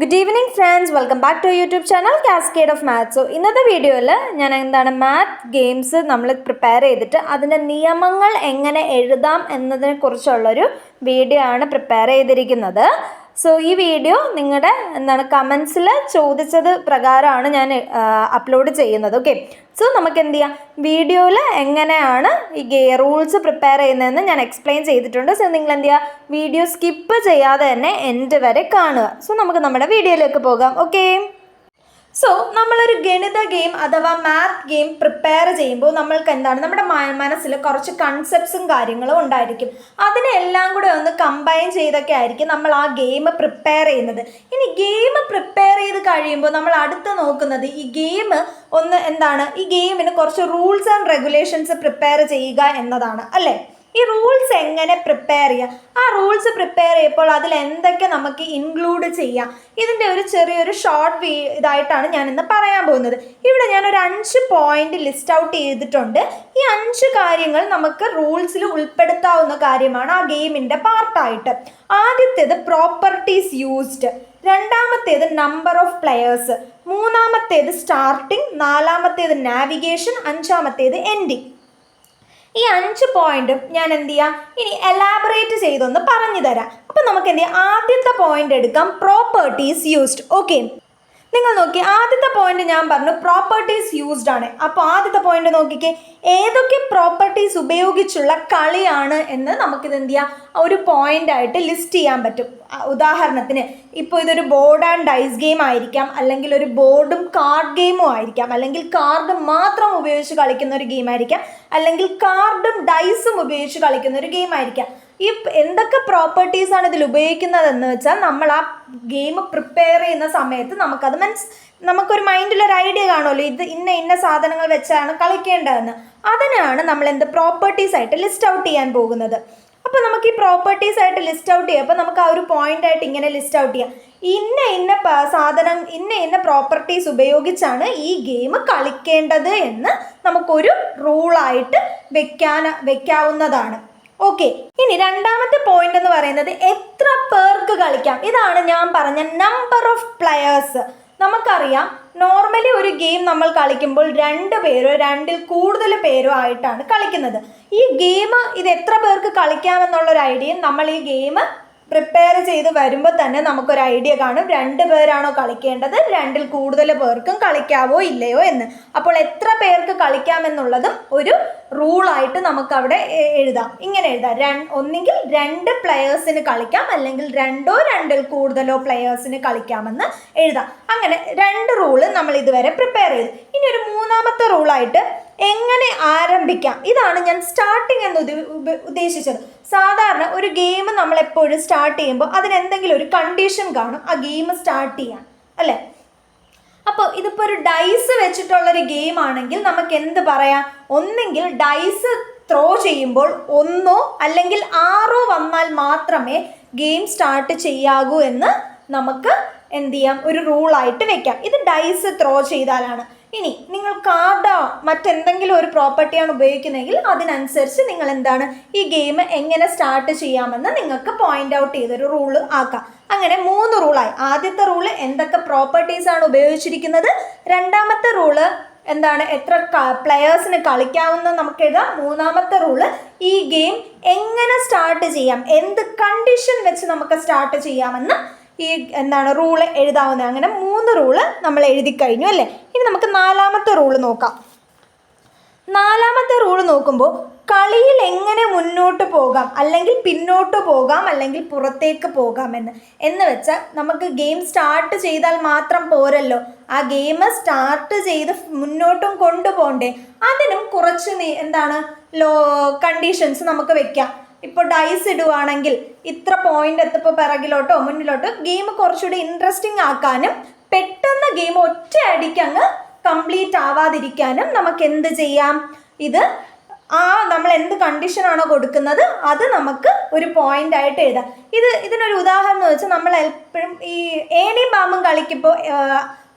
Good evening friends welcome back to YouTube channel Cascade of Maths so ഇന്നത്തെ വീഡിയോയിൽ ഞാൻ എന്താണ് മാത്ത് ഗെയിംസ് നമ്മൾ പ്രിപ്പയർ ചെയ്തിട്ട് അതിന്റെ നിയമങ്ങൾ എങ്ങനെ എഴുതാം എന്നതിനെക്കുറിച്ചുള്ളൊരു വീഡിയോ ആണ് പ്രിപ്പയർ ചെയ്തിരിക്കുന്നത്. സോ ഈ വീഡിയോ നിങ്ങളുടെ എന്താണ് കമൻസിൽ ചോദിച്ചത് പ്രകാരമാണ് ഞാൻ അപ്ലോഡ് ചെയ്യുന്നത് ഓക്കെ സോ നമുക്ക് എന്ത് ചെയ്യാം വീഡിയോയിൽ എങ്ങനെയാണ് ഈ റൂൾസ് പ്രിപ്പയർ ചെയ്യുന്നതെന്ന് ഞാൻ എക്സ്പ്ലെയിൻ ചെയ്തിട്ടുണ്ട്. സോ നിങ്ങൾ എന്ത് ചെയ്യുക വീഡിയോ സ്കിപ്പ് ചെയ്യാതെ തന്നെ എൻഡ് വരെ കാണുക. സോ നമുക്ക് നമ്മുടെ വീഡിയോയിലേക്ക് പോകാം ഓക്കെ സോ നമ്മളൊരു ഗണിത ഗെയിം അഥവാ മാത്ത് ഗെയിം പ്രിപ്പയർ ചെയ്യുമ്പോൾ നമ്മൾക്ക് എന്താണ്? നമ്മുടെ മനസ്സിൽ കുറച്ച് കൺസെപ്റ്റ്സും കാര്യങ്ങളും ഉണ്ടായിരിക്കും. അതിനെല്ലാം കൂടെ ഒന്ന് കമ്പൈൻ ചെയ്തൊക്കെ ആയിരിക്കും നമ്മൾ ആ ഗെയിം പ്രിപ്പയർ ചെയ്യുന്നത്. ഇനി ഗെയിം പ്രിപ്പയർ ചെയ്ത് കഴിയുമ്പോൾ നമ്മൾ അടുത്ത് നോക്കുന്നത് ഈ ഗെയിം ഒന്ന് എന്താണ്? ഈ ഗെയിമിന് കുറച്ച് റൂൾസ് ആൻഡ് റെഗുലേഷൻസ് പ്രിപ്പയർ ചെയ്യുക എന്നതാണ്. അല്ലേ? ഈ റൂൾസ് എങ്ങനെ പ്രിപ്പയർ ചെയ്യാം? ആ റൂൾസ് പ്രിപ്പയർ ചെയ്യുമ്പോൾ അതിൽ എന്തൊക്കെ നമുക്ക് ഇൻക്ലൂഡ് ചെയ്യാം? ഇതിന്റെ ഒരു ചെറിയൊരു ഷോർട്ട് ഇതായിട്ടാണ് ഞാൻ ഇന്ന് പറയാൻ പോകുന്നത്. ഇവിടെ ഞാൻ ഒരു അഞ്ച് പോയിന്റ് ലിസ്റ്റ് ഔട്ട് ചെയ്തിട്ടുണ്ട്. ഈ അഞ്ച് കാര്യങ്ങൾ നമുക്ക് റൂൾസിൽ ഉൾപ്പെടുത്താവുന്ന കാര്യമാണ് ആ ഗെയിമിന്റെ പാർട്ടായിട്ട് ആദ്യത്തേത് പ്രോപ്പർട്ടീസ് യൂസ്ഡ് രണ്ടാമത്തേത് നമ്പർ ഓഫ് പ്ലെയേഴ്സ് മൂന്നാമത്തേത് സ്റ്റാർട്ടിംഗ് നാലാമത്തേത് നാവിഗേഷൻ അഞ്ചാമത്തേത് എൻഡിങ് ഈ അഞ്ച് പോയിന്റും ഞാൻ എന്ത് ചെയ്യാം? ഇനി എലാബറേറ്റ് ചെയ്തൊന്ന് പറഞ്ഞു തരാം അപ്പം നമുക്ക് എന്ത് ചെയ്യാം? ആദ്യത്തെ പോയിന്റ് എടുക്കാം. പ്രോപ്പർട്ടീസ് യൂസ്ഡ് ഓക്കെ നിങ്ങൾ നോക്കി ആദ്യത്തെ പോയിന്റ് ഞാൻ പറഞ്ഞു പ്രോപ്പർട്ടീസ് യൂസ്ഡ് ആണ്. അപ്പോൾ ആദ്യത്തെ പോയിന്റ് നോക്കിക്കേ ഏതൊക്കെ പ്രോപ്പർട്ടീസ് ഉപയോഗിച്ചുള്ള കളിയാണ് എന്ന് നമുക്കിത് എന്ത് ചെയ്യാം? ഒരു പോയിന്റ് ആയിട്ട് ലിസ്റ്റ് ചെയ്യാൻ പറ്റും. ഉദാഹരണത്തിന് ഇപ്പോൾ ഇതൊരു ബോർഡ് ആൻഡ് ഡൈസ് ഗെയിം ആയിരിക്കാം അല്ലെങ്കിൽ ഒരു ബോർഡും കാർഡ് ഗെയിമും ആയിരിക്കാം അല്ലെങ്കിൽ കാർഡ് മാത്രം ഉപയോഗിച്ച് കളിക്കുന്ന ഒരു ഗെയിം ആയിരിക്കാം അല്ലെങ്കിൽ കാർഡും ഡൈസും ഉപയോഗിച്ച് കളിക്കുന്ന ഒരു ഗെയിം ആയിരിക്കാം. ഈ എന്തൊക്കെ പ്രോപ്പർട്ടീസ് ആണ് ഇതിൽ ഉപയോഗിക്കുന്നതെന്ന് വെച്ചാൽ നമ്മൾ ആ ഗെയിം പ്രിപ്പയർ ചെയ്യുന്ന സമയത്ത് നമുക്കത് മനസ് നമുക്കൊരു മൈൻഡിലൊരു ഐഡിയ കാണുമല്ലോ. ഇത് ഇന്ന ഇന്ന സാധനങ്ങൾ വെച്ചാണ് കളിക്കേണ്ടതെന്ന്. അതിനാണ് നമ്മൾ എന്ത് പ്രോപ്പർട്ടീസ് ആയിട്ട് ലിസ്റ്റ് ഔട്ട് ചെയ്യാൻ പോകുന്നത്. അപ്പോൾ നമുക്ക് ഈ പ്രോപ്പർട്ടീസ് ആയിട്ട് ലിസ്റ്റ് ഔട്ട് ചെയ്യാം. അപ്പോൾ നമുക്ക് ആ ഒരു പോയിന്റ് ആയിട്ട് ഇങ്ങനെ ലിസ്റ്റ് ഔട്ട് ചെയ്യാം. ഇന്ന ഇന്ന സാധനം ഇന്ന ഇന്ന പ്രോപ്പർട്ടീസ് ഉപയോഗിച്ചാണ് ഈ ഗെയിം കളിക്കേണ്ടത് എന്ന് നമുക്കൊരു റൂളായിട്ട് വെക്കാൻ വെക്കാവുന്നതാണ്. ഓക്കെ ഇനി രണ്ടാമത്തെ പോയിന്റ് എന്ന് പറയുന്നത് എത്ര പേർക്ക് കളിക്കാം? ഇതാണ് ഞാൻ പറഞ്ഞ നമ്പർ ഓഫ് പ്ലെയേഴ്സ് നമുക്കറിയാം നോർമലി ഒരു ഗെയിം നമ്മൾ കളിക്കുമ്പോൾ രണ്ട് പേരോ രണ്ടിൽ കൂടുതൽ പേരോ ആയിട്ടാണ് കളിക്കുന്നത്. ഈ ഗെയിം ഇത് എത്ര പേർക്ക് കളിക്കാമെന്നുള്ളൊരു ഐഡിയയും നമ്മൾ ഈ ഗെയിം പ്രിപ്പയർ ചെയ്ത് വരുമ്പോൾ തന്നെ നമുക്കൊരു ഐഡിയ കാണും. രണ്ട് പേരാണോ കളിക്കേണ്ടത്? രണ്ടിൽ കൂടുതൽ പേർക്കും കളിക്കാവോ ഇല്ലയോ എന്ന്. അപ്പോൾ എത്ര പേർക്ക് കളിക്കാമെന്നുള്ളതും ഒരു റൂളായിട്ട് നമുക്കവിടെ എഴുതാം. ഇങ്ങനെ എഴുതാം. ര ഒന്നെങ്കിൽ രണ്ട് പ്ലെയേഴ്സിന് കളിക്കാം. അല്ലെങ്കിൽ രണ്ടോ രണ്ടിൽ കൂടുതലോ പ്ലെയേഴ്സിന് കളിക്കാമെന്ന് എഴുതാം. അങ്ങനെ രണ്ട് റൂൾ നമ്മൾ ഇതുവരെ പ്രിപ്പയർ ചെയ്തു. ഇനി ഒരു മൂന്നാമത്തെ റൂളായിട്ട് എങ്ങനെ ആരംഭിക്കാം? ഇതാണ് ഞാൻ സ്റ്റാർട്ടിങ് എന്ന് ഉദ്ദേശിച്ചത്. സാധാരണ ഒരു ഗെയിം നമ്മൾ എപ്പോഴും സ്റ്റാർട്ട് ചെയ്യുമ്പോൾ അതിനെന്തെങ്കിലും ഒരു കണ്ടീഷൻ കാണും. ആ ഗെയിം സ്റ്റാർട്ട് ചെയ്യാൻ. അല്ലേ? അപ്പോൾ ഇതിപ്പോൾ ഒരു ഡൈസ് വെച്ചിട്ടുള്ളൊരു ഗെയിം ആണെങ്കിൽ നമുക്ക് എന്ത് പറയാം? ഒന്നെങ്കിൽ ഡൈസ് ത്രോ ചെയ്യുമ്പോൾ ഒന്നോ അല്ലെങ്കിൽ ആറോ വന്നാൽ മാത്രമേ ഗെയിം സ്റ്റാർട്ട് ചെയ്യാകൂ എന്ന് നമുക്ക് എന്ത് ചെയ്യാം? ഒരു റൂളായിട്ട് വെക്കാം. ഇത് ഡൈസ് ത്രോ ചെയ്താലാണ്. ഇനി നിങ്ങൾ കാർഡോ മറ്റെന്തെങ്കിലും ഒരു പ്രോപ്പർട്ടിയാണ് ഉപയോഗിക്കുന്നതെങ്കിൽ അതിനനുസരിച്ച് നിങ്ങൾ എന്താണ് ഈ ഗെയിം എങ്ങനെ സ്റ്റാർട്ട് ചെയ്യാമെന്ന് നിങ്ങൾക്ക് പോയിന്റ് ഔട്ട് ചെയ്തൊരു റൂൾ ആക്കാം. അങ്ങനെ മൂന്ന് റൂളായി ആദ്യത്തെ റൂൾ എന്തൊക്കെ പ്രോപ്പർട്ടീസ് ആണ് ഉപയോഗിച്ചിരിക്കുന്നത്? രണ്ടാമത്തെ റൂൾ എന്താണ്? എത്ര പ്ലെയേഴ്സിന് കളിക്കാവുന്ന നമുക്ക് എഴുതാം. മൂന്നാമത്തെ റൂൾ ഈ ഗെയിം എങ്ങനെ സ്റ്റാർട്ട് ചെയ്യാം? എന്ത് കണ്ടീഷൻ വെച്ച് നമുക്ക് സ്റ്റാർട്ട് ചെയ്യാമെന്ന് ഈ എന്താണ് റൂൾ എഴുതാവുന്നത്. അങ്ങനെ മൂന്ന് റൂൾ നമ്മൾ എഴുതി കഴിഞ്ഞു അല്ലേ? ഇനി നമുക്ക് നാലാമത്തെ റൂൾ നോക്കാം. നാലാമത്തെ റൂൾ നോക്കുമ്പോൾ കളിയിൽ എങ്ങനെ മുന്നോട്ട് പോകാം? അല്ലെങ്കിൽ പിന്നോട്ട് പോകാം അല്ലെങ്കിൽ പുറത്തേക്ക് പോകാം എന്ന്. എന്ന് വെച്ചാൽ നമുക്ക് ഗെയിം സ്റ്റാർട്ട് ചെയ്താൽ മാത്രം പോരല്ലോ. ആ ഗെയിം സ്റ്റാർട്ട് ചെയ്ത് മുന്നോട്ടും കൊണ്ടുപോകണ്ടേ? അതിനും കുറച്ച് എന്താണ് ലോ കണ്ടീഷൻസ് നമുക്ക് വെക്കാം. ഇപ്പോൾ ഡൈസ് ഇടുവാണെങ്കിൽ ഇത്ര പോയിന്റ് എത്തപ്പോൾ പിറകിലോട്ടോ മുന്നിലോട്ടോ ഗെയിം കുറച്ചുകൂടി ഇൻട്രസ്റ്റിംഗ് ആക്കാനും പെട്ടെന്ന് ഗെയിം ഒറ്റ അടിക്ക് അങ്ങ് കംപ്ലീറ്റ് ആവാതിരിക്കാനും നമുക്ക് എന്ത് ചെയ്യാം? ഇത് ആ നമ്മൾ എന്ത് കണ്ടീഷനാണോ കൊടുക്കുന്നത് അത് നമുക്ക് ഒരു പോയിന്റ് ആയിട്ട് എഴുതാം. ഇത് ഇതിനൊരു ഉദാഹരണം വെച്ചാൽ നമ്മൾ എപ്പോഴും ഈ ഏണിയും പാമ്പും കളിക്കുമ്പോൾ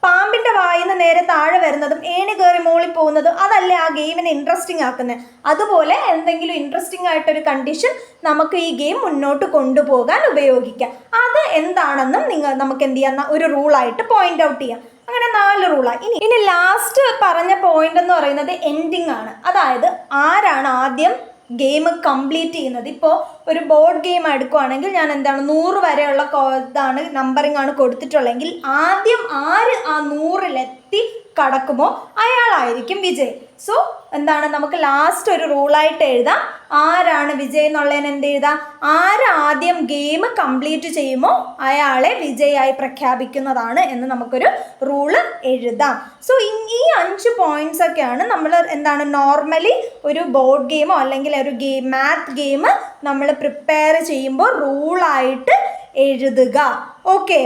പാമ്പിന്റെ വായിന്ന് നേരെ താഴെ വരുന്നതും ഏണി കയറി മോളിൽ പോകുന്നതും അതല്ലേ ആ ഗെയിമിനെ ഇൻട്രസ്റ്റിംഗ് ആക്കുന്നത് അതുപോലെ എന്തെങ്കിലും ഇൻട്രസ്റ്റിംഗ് ആയിട്ടൊരു കണ്ടീഷൻ നമുക്ക് ഈ ഗെയിം മുന്നോട്ട് കൊണ്ടുപോകാൻ ഉപയോഗിക്കാം. അത് എന്താണെന്നും നിങ്ങൾ നമുക്ക് എന്ത് ചെയ്യാം? ഒരു റൂളായിട്ട് പോയിന്റ് ഔട്ട് ചെയ്യാം. അങ്ങനെ നാല് റൂളാണ് ഇനി ഇനി ലാസ്റ്റ് പറഞ്ഞ പോയിന്റ് എന്ന് പറയുന്നത് എൻഡിങ് ആണ്. അതായത് ആരാണ് ആദ്യം ഗെയിം കംപ്ലീറ്റ് ചെയ്യുന്നത്. ഇപ്പോൾ ഒരു ബോർഡ് ഗെയിം എടുക്കുവാണെങ്കിൽ ഞാൻ എന്താണ് നൂറ് വരെയുള്ള ഇതാണ് നമ്പറിംഗ് ആണ് കൊടുത്തിട്ടുള്ളതെങ്കിൽ ആദ്യം ആര് ആ നൂറിലെത്തി കടക്കുമോ? അയാളായിരിക്കും വിജയ്. സോ എന്താണ്? നമുക്ക് ലാസ്റ്റ് ഒരു റൂളായിട്ട് എഴുതാം. ആരാണ് വിജയ് എന്നുള്ളതിന് എന്ത് എഴുതാം? ആരാദ്യം ഗെയിം കംപ്ലീറ്റ് ചെയ്യുമോ? അയാളെ വിജയായി പ്രഖ്യാപിക്കുന്നതാണ് എന്ന് നമുക്കൊരു റൂൾ എഴുതാം. സോ ഈ അഞ്ച് പോയിന്റ്സ് ഒക്കെയാണ് നമ്മൾ എന്താണ്? നോർമലി ഒരു ബോർഡ് ഗെയിമോ അല്ലെങ്കിൽ ഒരു ഗെയിം മാത്ത് ഗെയിം നമ്മൾ പ്രിപ്പയർ ചെയ്യുമ്പോൾ റൂളായിട്ട് എഴുതുക. ഓക്കെ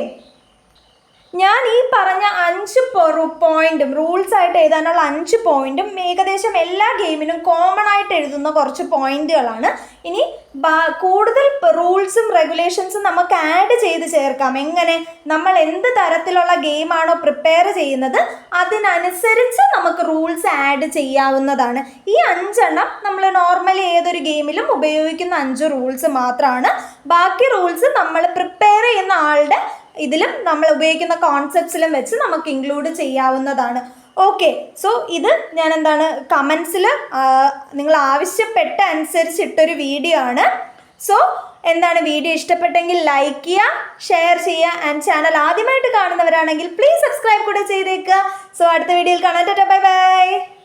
ഞാൻ ഈ പറഞ്ഞ പോയിന്റും റൂൾസ് ആയിട്ട് എഴുതാനുള്ള അഞ്ച് പോയിന്റും ഏകദേശം എല്ലാ ഗെയിമിനും കോമൺ ആയിട്ട് എഴുതുന്ന കുറച്ച് പോയിന്റുകളാണ്. ഇനി കൂടുതൽ റൂൾസും റെഗുലേഷൻസും നമുക്ക് ആഡ് ചെയ്ത് ചേർക്കാം. എങ്ങനെ? നമ്മൾ എന്ത് തരത്തിലുള്ള ഗെയിമാണോ പ്രിപ്പയർ ചെയ്യുന്നത് അതിനനുസരിച്ച് നമുക്ക് റൂൾസ് ആഡ് ചെയ്യാവുന്നതാണ്. ഈ അഞ്ചെണ്ണം നമ്മൾ നോർമലി ഏതൊരു ഗെയിമിലും ഉപയോഗിക്കുന്ന അഞ്ച് റൂൾസ് മാത്രമാണ് ബാക്കി റൂൾസ് നമ്മൾ പ്രിപ്പയർ ചെയ്യുന്ന ആളുടെ ഇതിലും നമ്മൾ ഉപയോഗിക്കുന്ന കോൺസെപ്റ്റ്സിലും വെച്ച് നമുക്ക് ഇൻക്ലൂഡ് ചെയ്യാവുന്നതാണ്. ഓക്കെ സോ ഇത് ഞാൻ എന്താണ് കമൻസിൽ നിങ്ങൾ ആവശ്യപ്പെട്ട അനുസരിച്ച് ഇട്ടൊരു വീഡിയോ ആണ്. സോ എന്താണ് വീഡിയോ ഇഷ്ടപ്പെട്ടെങ്കിൽ ലൈക്ക് ചെയ്യുക ഷെയർ ചെയ്യുക ആൻഡ് ചാനൽ ആദ്യമായിട്ട് കാണുന്നവരാണെങ്കിൽ പ്ലീസ് സബ്സ്ക്രൈബ് കൂടെ ചെയ്തേക്കുക സോ അടുത്ത വീഡിയോയിൽ കാണാൻ ബൈ ബൈ